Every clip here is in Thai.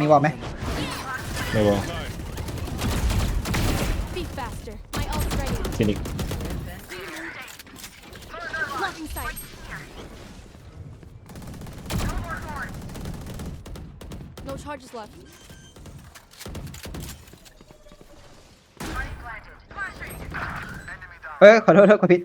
มีวอลไหม ไม่บอก Be faster. My ult's ready. ฟินิก Blocking sight. No charges left. เอ้ยขอโทษโทษขอผิด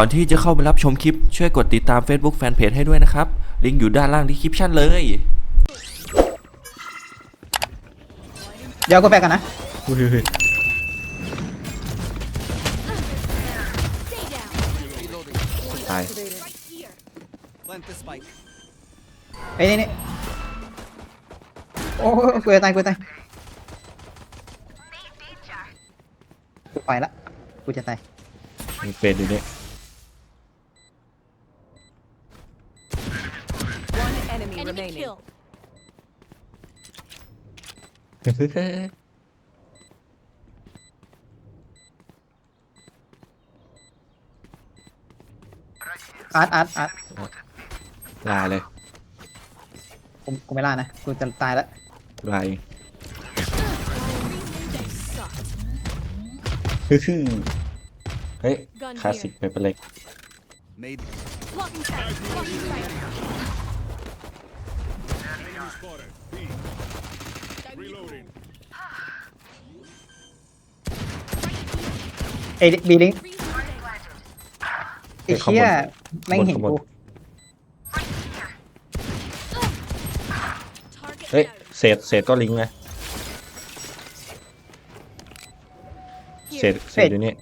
ก่อนที่จะเข้าไปรับชมคลิป ช่วยกดติดตาม Facebook Fanpage ให้ด้วยนะครับ ลิงก์อยู่ด้านล่างที่คลิปชั่นเลย เดี๋ยวกูแปลกันนะอุ้ยเฮ้ยเฮ้ย Stay down. ตาย Right here. Plant the spike. ไอ้นี่นี่โอ้ยกูจะตายกูจะตายกูไปละกูจะตายมีเป็ดอยู่นี่ One enemy Enemy remaining. kill. อาร์ตอาร์ตอาร์ตลาเลยกูกูไม่ล่านะ กูจะตายแล้วลาเอง They sucked. ฮึ่มเฮ้ย Gun คลาสสิกเปเปอร์เล็ก Made Blocking sight. Blocking sight. Reloading. เอบีลิง Reloading. ไอ้เชี่ยแม่งเห็นข้างบนกู Target เฮ้ย down. เศษเศษก็ลิงก์นะเศษเศษอยู่นี่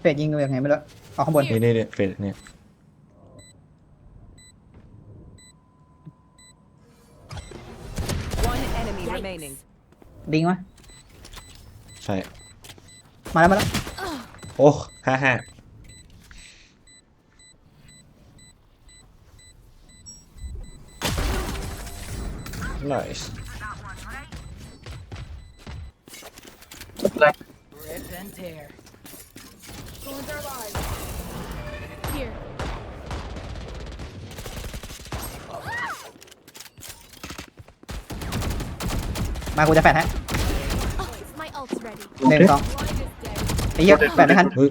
เฟดยิงกูยังไงไม่รู้เอาข้างบน นี่นี่นี่เศษเนี่ย ลิงวะใช่ มาแล้วมาแล้วโอ้ฮ่าฮ่า nice Rip and tear. Here. มากูจะแฟดฮะ Oh, my ult's ready. หนึ่งสอง One is dead. ไอ้เหี้ยแฟดไม่ทันเฮ้ย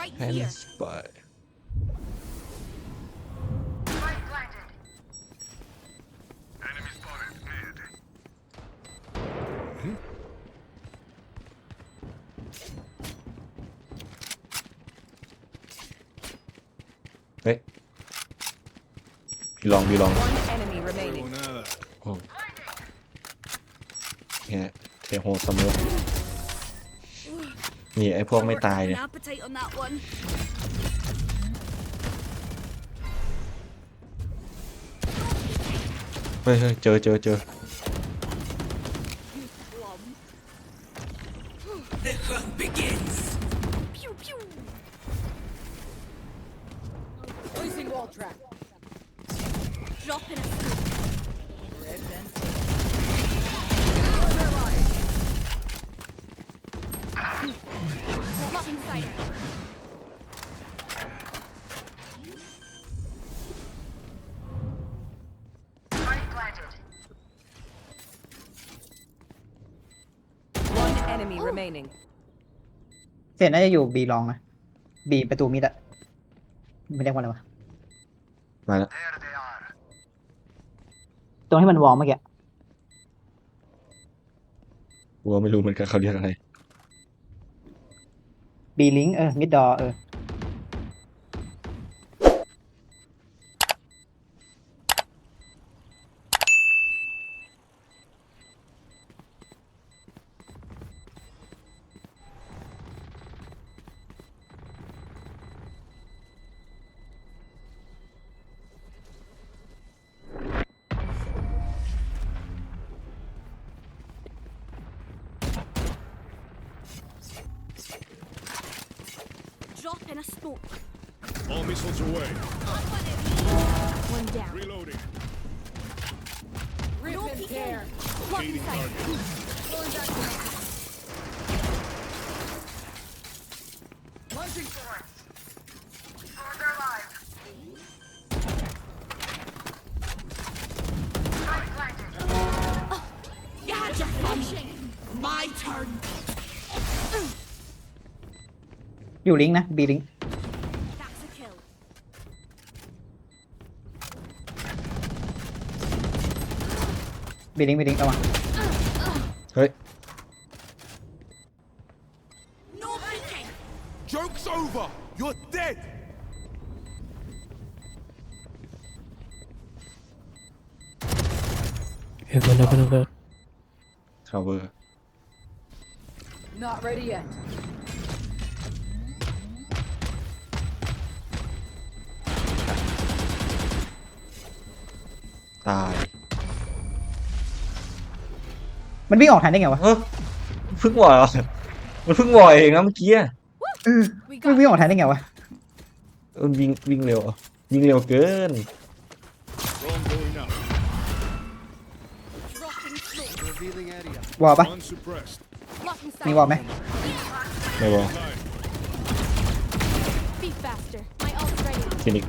Right แฮน here. ส์ไปเฮ้ยบีลองบีลอง One enemy remaining. โอ้เนี่ยเทโฮสมุก นี่ไอ้พวกไม่ตายเนี่ย An appetite on that one. เฮ้ยเฮ้ยเจอเจอเจอ Blocking sight. One enemy remaining. เสร็จน่าจะอยู่บีลองนะบีประตูมิดอะไม่เรียกว่าอะไรวะมาแล้วตรงที่มันวอลเมื่อกี้วัวไม่รู้เหมือนกันเขาเรียกอะไร บีลิงเออมิดดอเออ in a smoke. All missiles away. One down. Reloading. No peeking. Blocking sight. You อยู่ลิงก์นะบีลิงก์ That's a kill. บีลิงก์บีลิงก์ระวังเฮ้ย No peeking. Joke's over. You're dead. เฮ้ยมันแล้วมันแล้ว cover Not ready yet. ตายมันวิ่งออกทันได้ไงวะเฮ้ยเพิ่งวอยเหรอมันเพิ่งวอยเองนะเมื่อกี้อะเออ We มัน got วิ่งออกทันได้ไงวะมันวิ่งวิ่งเร็วเหรอวิ่งเร็วเกิน Drone going out. dropping smoke. Revealing area. วอลปะ Unsuppressed. Blocking มี sight. วอลไหมไม่วอ Nine. Be faster. My ult's ready. ฟินิก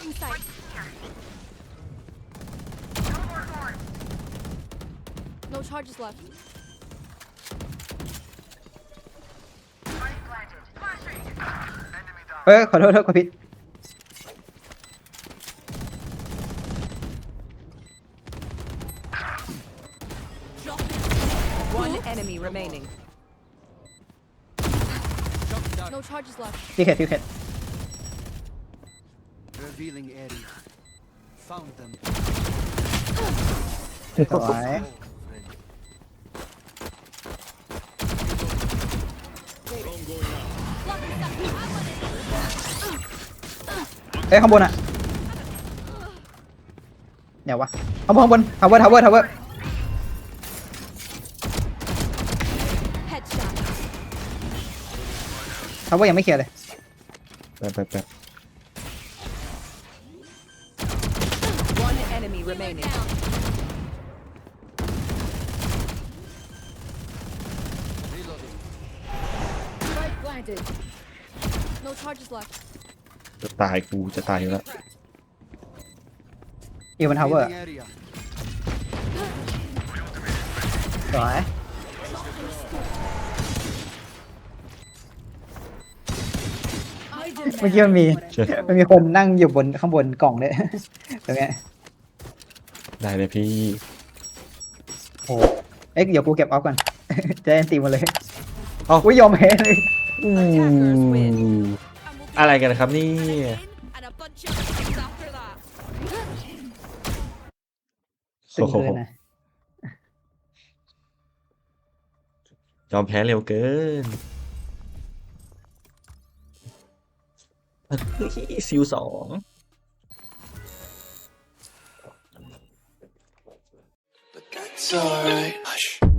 Blocking sight. No charges left. เอ้ยขอโทษโทษขอผิด One enemy remaining. No charges left. ซีเคทซีเคท Revealing area. Found them. สวย Oh, friend. Drone going out. Blocking sight. I'm on it. เอ้ยข้างบนอะเดี๋ยววะข้างบนข้างบนทาวเวอร์ทาวเวอร์ทาวเวอร์ Headshot. ทาวเวอร์ยังไม่เคลียร์เลย แป๊บแป๊บแป๊บ One enemy remaining. Down. Reloading. Spike planted. No charges left. จะตายกูจะตายอยู่แล้วอยู่บนทาวเวอร์ Revealing area. สวยเมื่อกี้มันมี เชิญ มันมีคนนั่งอยู่บนข้างบนกล่องด้วย ตรงเนี้ยได้เลยพี่โอ้เอ้ยเดี๋ยวกูเก็บออฟก่อน จะได้ตีหมาเลย เอ้า อุ้ยยอมแพ้เลย อู้ Attackers win. And we'll be อะไรกันครับนี่ in and a bunch of things after that. ตึงเกินนะยอมแพ้เร็วเกินเฮ้ยซิวสอง That's alright. Hush.